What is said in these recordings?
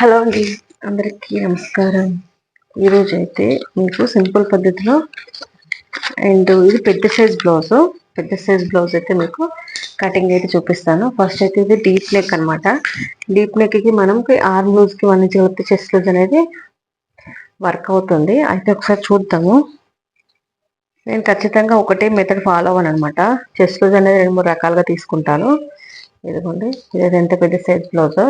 Hello అండి. అందరికీ నమస్కారం. ఈరోజు అయితే మీకు సింపుల్ పద్ధతిలో అండ్ ఇది పెద్ద సైజ్ బ్లౌజ్. పెద్ద సైజ్ బ్లౌజ్ అయితే మీకు కటింగ్ అయితే చూపిస్తాను. ఫస్ట్ అయితే ఇది డీప్ నెక్ అనమాట డీప్ నెక్కి మనం arm loose one inch chest loose అనేది వర్క్ అవుతుంది. అయితే ఒకసారి చూద్దాము. నేను ఖచ్చితంగా ఒకటే మెథడ్ ఫాలో అవ్వను అనమాట చెస్ట్ లూజ్ అనేది రెండు మూడు రకాలుగా తీసుకుంటాను. ఇదిగోండి. ఇది ఎంత పెద్ద సైజ్ బ్లౌజ్?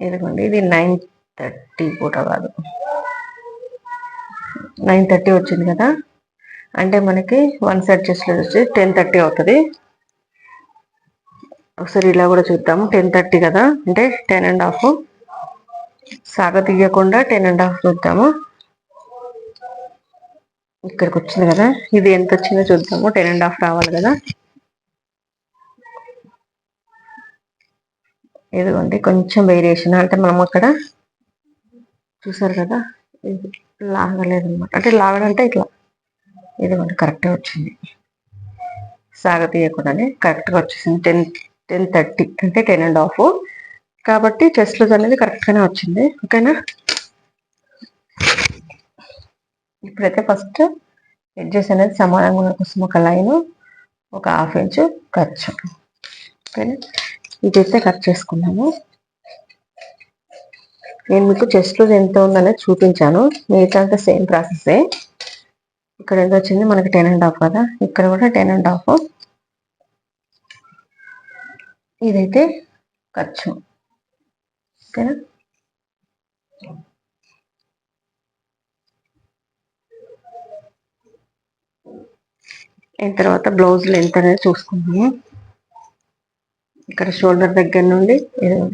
ఇదిగోండి ఇది నైన్ థర్టీ పూట కాదు. నైన్ థర్టీ వచ్చింది కదా? అంటే మనకి వన్ సైడ్ చెస్ట్ వచ్చి టెన్ థర్టీ అవుతుంది. ఒకసారి ఇలా కూడా చూద్దాము టెన్ థర్టీ కదా? అంటే టెన్ అండ్ హాఫ్. సాగ తీయకుండా టెన్ అండ్ హాఫ్ చూద్దాము. ఇక్కడికి వచ్చింది కదా? ఇది ఎంత వచ్చిందో చూద్దాము. టెన్ అండ్ హాఫ్ రావాలి కదా? ఇదిగోండి కొంచెం వేరియేషన్ అంటే మనం అక్కడ చూసారు కదా ఇది లాగలేదన్నమాట. అంటే లాగడంటే ఇట్లా. ఇదిగోండి కరెక్ట్గా వచ్చింది. సాగ తీయకుండానే కరెక్ట్గా వచ్చేసింది. టెన్ టెన్ థర్టీ అంటే టెన్ అండ్ హాఫ్ కాబట్టి చెస్ట్ లూజ్ అనేది కరెక్ట్గానే వచ్చింది. ఓకేనా ఇప్పుడైతే ఫస్ట్ ఎడ్జెస్ అనేది సమానంగా ఉన్న కోసం ఒక లైన్ ఒక హాఫ్ ఇంచు ఖర్చు. ఓకేనా ఇదైతే కట్ చేసుకున్నాము. నేను మీకు చెస్ట్లో ఎంత ఉందనేది చూపించాను. మిగతా అంతా సేమ్ ప్రాసెసే ఇక్కడ ఎంత వచ్చింది మనకి టెన్ అండ్ హాఫ్ కదా. ఇక్కడ కూడా టెన్ అండ్ హాఫ్ ఇదైతే ఖర్చు ఓకేనా అయిన తర్వాత బ్లౌజ్ ఎంత అనేది చూసుకుందాము. ఇక్కడ షోల్డర్ దగ్గర నుండి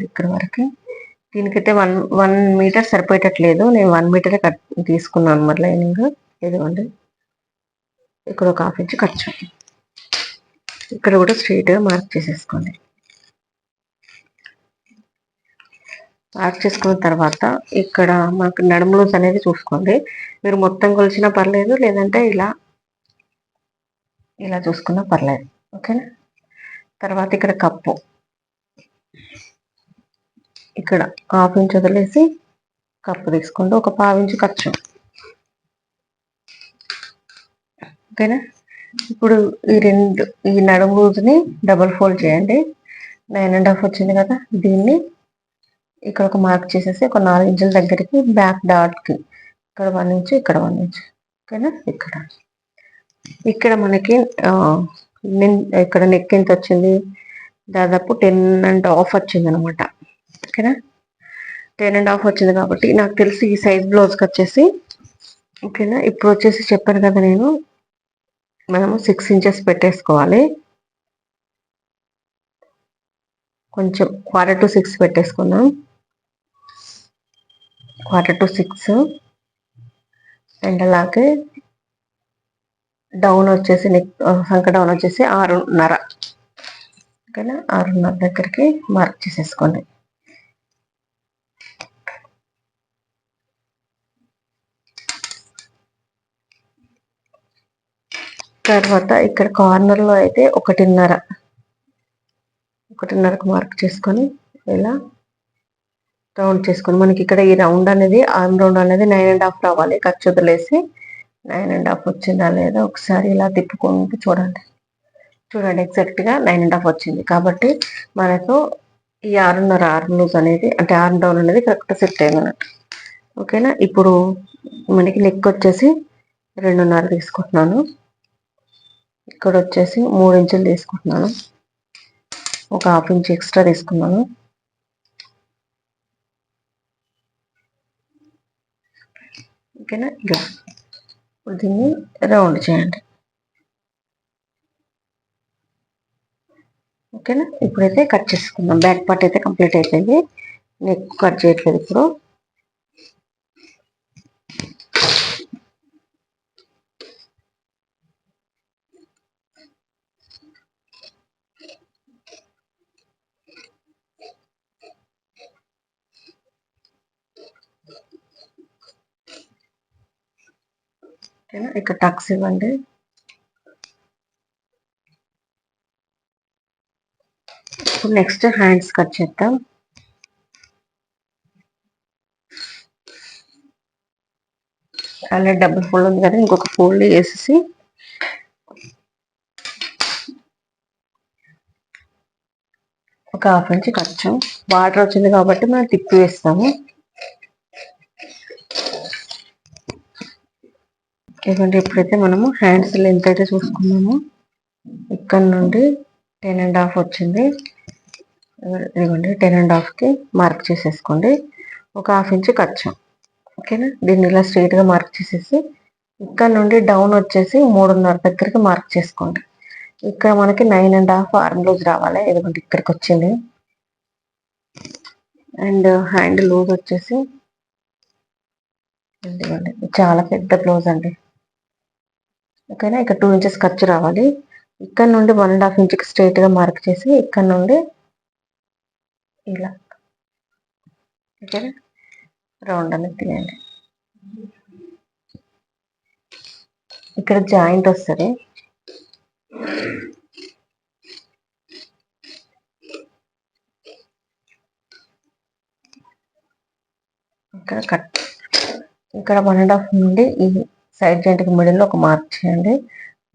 ఇక్కడ వరకు. దీనికైతే వన్ వన్ మీటర్ సరిపోయేటట్లేదు. నేను వన్ మీటరే కట్ తీసుకున్నాను మరి లైనింగ్. ఇదిగోండి. ఇక్కడ ఒక హాఫ్ ఇంచ్ ఖర్చు ఇక్కడ కూడా స్ట్రైట్గా మార్క్ చేసేసుకోండి. మార్క్ చేసుకున్న తర్వాత ఇక్కడ మనకు నడుము లూజ్ అనేది చూసుకోండి. మీరు మొత్తం కొలిచినా పర్లేదు లేదంటే ఇలా ఇలా చూసుకున్నా పర్లేదు. ఓకేనా? తర్వాత ఇక్కడ కప్పు. ఇక్కడ హాఫ్ ఇంచ్ వదిలేసి కప్పు తీసుకోండి ఒక పావు ఇంచు ఖర్చు. ఓకేనా? ఇప్పుడు ఈ రెండు ఈ నడుము డబుల్ డబల్ ఫోల్డ్ చేయండి. నైన్ అండ్ హాఫ్ వచ్చింది కదా దీన్ని ఇక్కడ ఒక మార్క్ చేసేసి ఒక నాలుగు ఇంచుల దగ్గరికి బ్యాక్ డాట్కి. ఇక్కడ వన్ ఇంచు ఇక్కడ వన్ ఇంచు. ఓకేనా? ఇక్కడ. ఇక్కడ మనకి ఇక్కడ నెక్ ఎంత వచ్చింది? దాదాపు టెన్ అండ్ హాఫ్ వచ్చింది అనమాట ఓకేనా? టెన్ అండ్ హాఫ్ వచ్చింది కాబట్టి నాకు తెలిసి ఈ సైజ్ బ్లౌజ్కి వచ్చేసి ఓకేనా? ఇప్పుడు వచ్చేసి చెప్పాను కదా నేను మనము సిక్స్ ఇంచెస్ పెట్టేసుకోవాలి. కొంచెం క్వార్టర్ టు సిక్స్ పెట్టేసుకుందాం. క్వార్టర్ టు సిక్స్ అండ్ అలాగే డౌన్ వచ్చేసి నెక్ సంక డౌన్ వచ్చేసి ఆరున్నర. ఓకేనా? ఆరున్నర దగ్గరికి మార్క్ చేసేసుకోండి. తర్వాత ఇక్కడ కార్నర్లో అయితే ఒకటిన్నర. ఒకటిన్నరకు మార్క్ చేసుకొని ఇలా రౌండ్ చేసుకొని మనకి ఇక్కడ ఈ రౌండ్ అనేది ఆర్మ్ రౌండ్ అనేది నైన్ అండ్ హాఫ్ రావాలి. ఖర్చు వదిలేసి నైన్ అండ్ హాఫ్ వచ్చిందా లేదా ఒకసారి ఇలా తిప్పుకుంటూ చూడండి. చూడండి ఎగ్జాక్ట్గా నైన్ అండ్ హాఫ్ వచ్చింది. కాబట్టి మనకు ఈ ఆరున్నర ఆర్మ్ లూజ్ అనేది అంటే ఆర్మ్ డౌన్ అనేది కరెక్ట్ సెట్ అయింది అన్నట్టు. ఓకేనా ఇప్పుడు మనకి నెక్ వచ్చేసి రెండున్నర తీసుకుంటున్నాను. ఇక్కడ వచ్చేసి మూడు ఇంచులు తీసుకుంటున్నాను. ఒక హాఫ్ ఇంచ్ ఎక్స్ట్రా తీసుకున్నాను. ఓకేనా ఇలా ఇప్పుడు దీన్ని రౌండ్ చేయండి. ఓకేనా? ఇప్పుడైతే కట్ చేసుకుందాం. బ్యాక్ పార్ట్ అయితే కంప్లీట్ అయిపోయింది. నెక్ కట్ చేయట్లేదు ఇప్పుడు. ఓకేనా ఇక్కడ టక్స్ ఇవ్వండి. ఇప్పుడు నెక్స్ట్ హ్యాండ్స్ కట్ చేద్దాం. ఆల్రెడీ డబుల్ ఫోల్డ్ ఉంది కదా ఇంకొక ఫోల్డ్ వేసేసి. ఒక హాఫ్ ఇంచ్ ఖర్చు వాటర్ వచ్చింది కాబట్టి మనం తిప్పి వేస్తాము. ఇవ్వండి ఇప్పుడైతే మనము హ్యాండ్స్ లెంత్ అయితే చూసుకున్నాము. ఇక్కడ నుండి టెన్ అండ్ హాఫ్ వచ్చింది. ఇదిగోండి టెన్ అండ్ హాఫ్కి మార్క్ చేసేసుకోండి. ఒక హాఫ్ ఇంచ్ ఖర్చు. ఓకేనా? దీన్ని ఇలా స్ట్రైట్గా మార్క్ చేసేసి ఇక్కడ నుండి డౌన్ వచ్చేసి మూడున్నర దగ్గరికి మార్క్ చేసుకోండి. ఇక్కడ మనకి nine and half arm loose రావాలి. ఎందుకంటే ఇక్కడికి వచ్చింది. అండ్ హ్యాండ్ లూజ్ వచ్చేసి చాలా పెద్ద బ్లౌజ్ అండి. ఓకేనా? ఇక్కడ టూ ఇంచెస్ ఖర్చు రావాలి. ఇక్కడ నుండి వన్ అండ్ హాఫ్ ఇంచ్కి స్ట్రైట్గా మార్క్ చేసి ఇక్కడ నుండి ఇలా. ఓకేనా? రౌండ్ అనేది తీయండి. ఇక్కడ జాయింట్ వస్తుంది. ఇక్కడ కట్ ఇక్కడ వన్ అండ్ హాఫ్ నుండి ఈ సైడ్ జాయింట్కి మిడిల్లో ఒక మార్క్ చేయండి.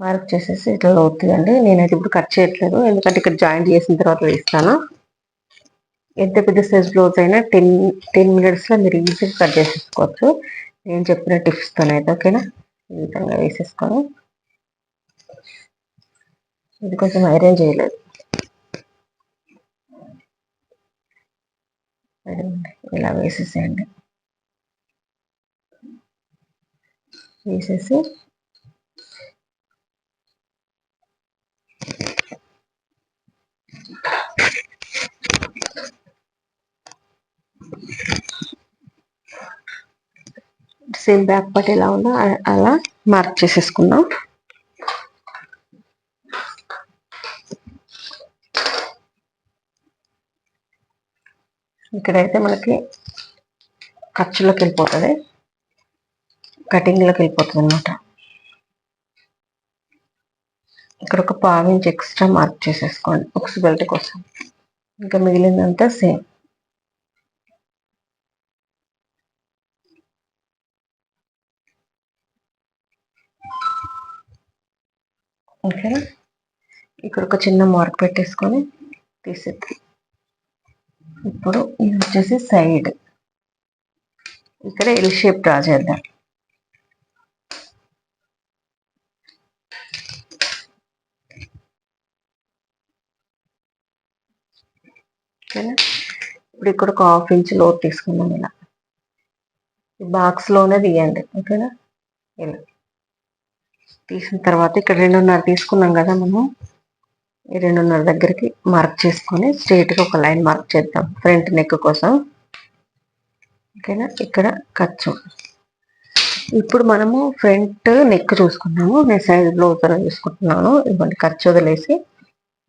మార్క్ చేసేసి ఇట్లా లోతు నేనైతే ఇప్పుడు కట్ చేయట్లేదు. ఎందుకంటే ఇక్కడ జాయింట్ చేసిన తర్వాత వేస్తాను. ఎంత పెద్ద సైజ్ బ్లౌజ్ అయినా టెన్ టెన్ మినిట్స్లో మీరు ఈజీగా కట్ చేసేసుకోవచ్చు. నేను చెప్పిన టిప్స్తోనైతే ఓకేనా? ఈ విధంగా వేసేసుకొని. ఇది కొంచెం ఐరన్ చేయలేదు. ఇలా వేసేసేయండి. వేసేసి సేమ్ బ్యాక్ పార్ట్ ఎలా ఉందో అలా మార్క్ చేసేసుకుందాం ఇక్కడైతే మనకి ఖర్చులోకి వెళ్ళిపోతుంది కటింగ్లోకి వెళ్ళిపోతుంది అనమాట ఇక్కడ ఒక పావించి ఎక్స్ట్రా మార్క్ చేసేసుకోండి బుక్స్ బెల్ట్ కోసం. ఇంకా మిగిలిందంతా సేమ్. ఓకేనా ఇక్కడ ఒక చిన్న మార్క్ పెట్టేసుకొని తీసేద్దాం. ఇప్పుడు ఇది వచ్చేసి సైడ్. ఇక్కడ ఎల్ షేప్ డ్రా చేద్దాం. ఓకేనా ఇప్పుడు ఇక్కడ ఒక హాఫ్ ఇంచ్ లోతు తీసుకుందాం ఇలా. ఈ బాక్స్లోనే తీయండి ఓకేనా? ఇలా. తీసిన తర్వాత ఇక్కడ రెండున్నర తీసుకున్నాం కదా మనం. ఈ రెండున్నర దగ్గరికి మార్క్ చేసుకొని స్ట్రైట్గా ఒక లైన్ మార్క్ చేద్దాం ఫ్రంట్ నెక్ కోసం. ఓకేనా? ఇక్కడ ఖర్చు ఇప్పుడు మనము ఫ్రంట్ నెక్ చూసుకున్నాము నేను సైజ్ బ్లౌజ్ చూసుకుంటున్నాను. ఇవ్వండి ఖర్చు వదిలేసి.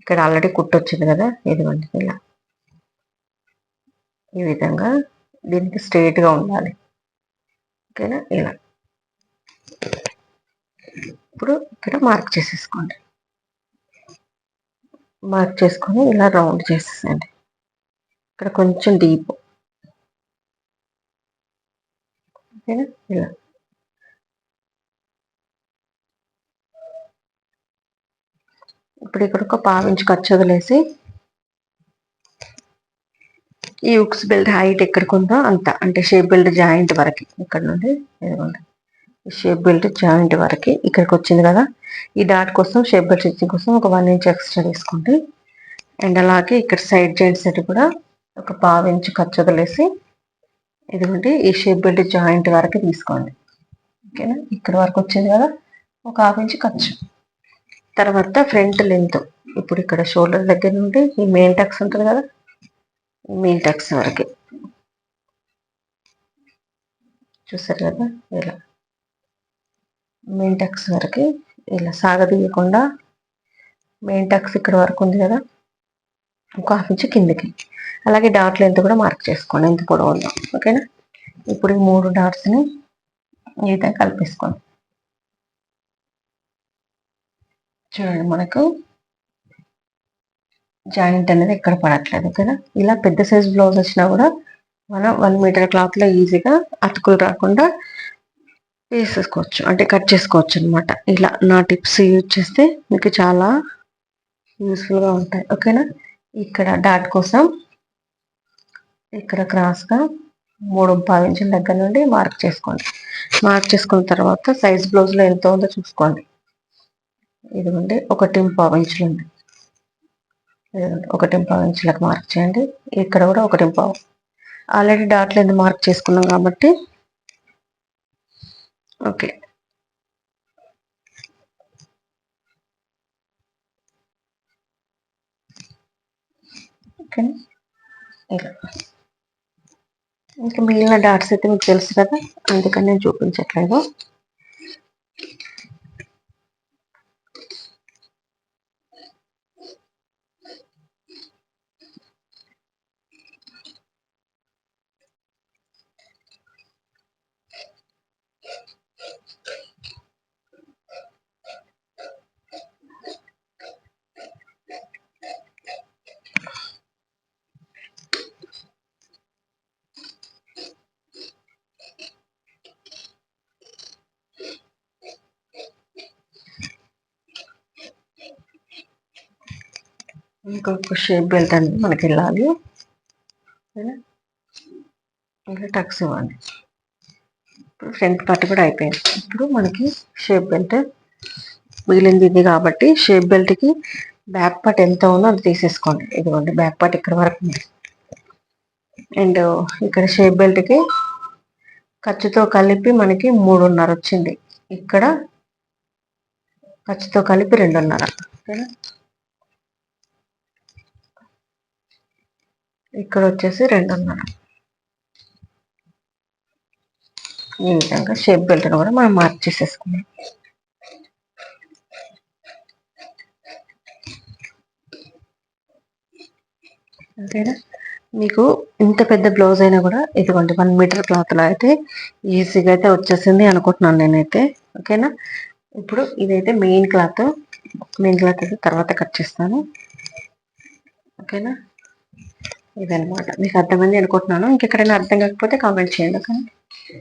ఇక్కడ ఆల్రెడీ కుట్టొచ్చింది కదా? ఇదిగోండి ఇలా. ఈ విధంగా దీనికి స్ట్రైట్గా ఉండాలి. ఓకేనా? ఇలా. ఇప్పుడు ఇక్కడ మార్క్ చేసేసుకోండి. మార్క్ చేసుకొని ఇలా రౌండ్ చేసేసండి ఇక్కడ కొంచెం డీప్ ఓకేనా? ఇలా. ఇప్పుడు ఇక్కడ ఒక పావించి ఖర్చు వదిలేసి ఈ ఉక్స్ బెల్ట్ హైట్ ఎక్కడికి ఉందో అంత అంటే షేప్ బెల్ట్ జాయింట్ వరకు ఇక్కడ నుండి ఇదిగోండి. ఈ షేప్ బెల్ట్ జాయింట్ వరకు ఇక్కడికి వచ్చింది కదా. ఈ డాట్ కోసం షేప్ బెల్ట్ స్టిచ్చింగ్ కోసం ఒక వన్ ఇంచ్ ఎక్స్ట్రా తీసుకోండి. అండ్ అలాగే ఇక్కడ సైడ్ జాయింట్ సెట్ కూడా ఒక పావు ఇంచు ఖర్చు వదిలేసి ఇదిగోండి ఈ షేప్ బెల్ట్ జాయింట్ వరకు తీసుకోండి. ఓకేనా? ఇక్కడ వరకు వచ్చింది కదా ఒక హాఫ్ ఇంచ్ ఖర్చు. తర్వాత ఫ్రంట్ లెంత్. ఇప్పుడు ఇక్కడ షోల్డర్ దగ్గర నుండి ఈ మెయిన్ టక్స్ ఉంటుంది కదా మెయిన్ టక్స్ వరకే. చూసారు కదా? ఇలా. మెయిన్ టక్స్ వరకు ఇలా సాగదీయకుండా మెయిన్ టక్స్ ఇక్కడ వరకు ఉంది కదా? ఒక హాఫ్ ఇంచ్ కిందకి. అలాగే డాట్ లెంత్ కూడా మార్క్ చేసుకోండి. ఎంత పొడవు ఉందో? ఓకేనా? ఇప్పుడు ఈ మూడు డాట్స్ని ఈ విధంగా కలిపేసుకోండి. చూడండి మనకు జాయింట్ అనేది ఎక్కడ పడట్లేదు ఓకేనా? ఇలా పెద్ద సైజ్ బ్లౌజ్ వచ్చినా కూడా మనం వన్ మీటర్ క్లాత్లో ఈజీగా అతుకులు రాకుండా వేసేసుకోవచ్చు అంటే కట్ చేసుకోవచ్చు అనమాట ఇలా నా టిప్స్ యూజ్ చేస్తే మీకు చాలా యూస్ఫుల్గా ఉంటాయి ఓకేనా? ఇక్కడ డాట్ కోసం ఇక్కడ క్రాస్గా మూడు భావించిన దగ్గర నుండి మార్క్ చేసుకోండి. మార్క్ చేసుకున్న తర్వాత సైజ్ బ్లౌజ్లో ఎంత ఉందో చూసుకోండి. ఇదిగోండి ఒకటి పావు ఉంది. ఒకటి పావు ఇంచులకు మార్క్ చేయండి. ఇక్కడ కూడా ఒకటి పావు ఆల్రెడీ డాట్లు ఎందుకు మార్క్ చేసుకున్నాం కాబట్టి. ఓకే. ఓకే. ఇలా. ఇంకా మిగిలిన డాట్స్ అయితే మీకు తెలుసు కదా అందుకని నేను చూపించట్లేదు. ఇంకొక షేప్ బెల్ట్ అనేది మనకి వెళ్ళాలి ఇలా టక్స్ ఇవ్వండి. ఇప్పుడు ఫ్రంట్ పార్ట్ కూడా అయిపోయింది. ఇప్పుడు మనకి షేప్ బెల్ట్ మిగిలింది ఇది కాబట్టి షేప్ బెల్ట్కి బ్యాక్ పార్ట్ ఎంత ఉందో అది తీసేసుకోండి. ఇదిగోండి బ్యాక్ పార్ట్ ఇక్కడ వరకు ఉంది. అండ్ ఇక్కడ షేప్ బెల్ట్కి ఖర్చుతో కలిపి మనకి మూడున్నర వచ్చింది. ఇక్కడ ఖర్చుతో కలిపి రెండున్నర. ఓకేనా ఇక్కడ వచ్చేసి రెండున్నర. ఈ విధంగా షేప్ బెల్ట్ కూడా మనం మార్క్ చేసేసుకున్నాం అంతేనా? మీకు ఇంత పెద్ద బ్లౌజ్ అయినా కూడా ఇదిగోండి వన్ మీటర్ క్లాత్లో అయితే ఈజీగా అయితే వచ్చేసింది అనుకుంటున్నాను నేనైతే. ఓకేనా? ఇప్పుడు ఇదైతే మెయిన్ క్లాత్ మెయిన్ క్లాత్ అయితే తర్వాత కట్ చేస్తాను. ఓకేనా? ఇదనమాట మీకు అర్థమైంది అనుకుంటున్నాను. ఇంకెక్కడైనా అర్థం కాకపోతే కామెంట్ చేయండి ఓకే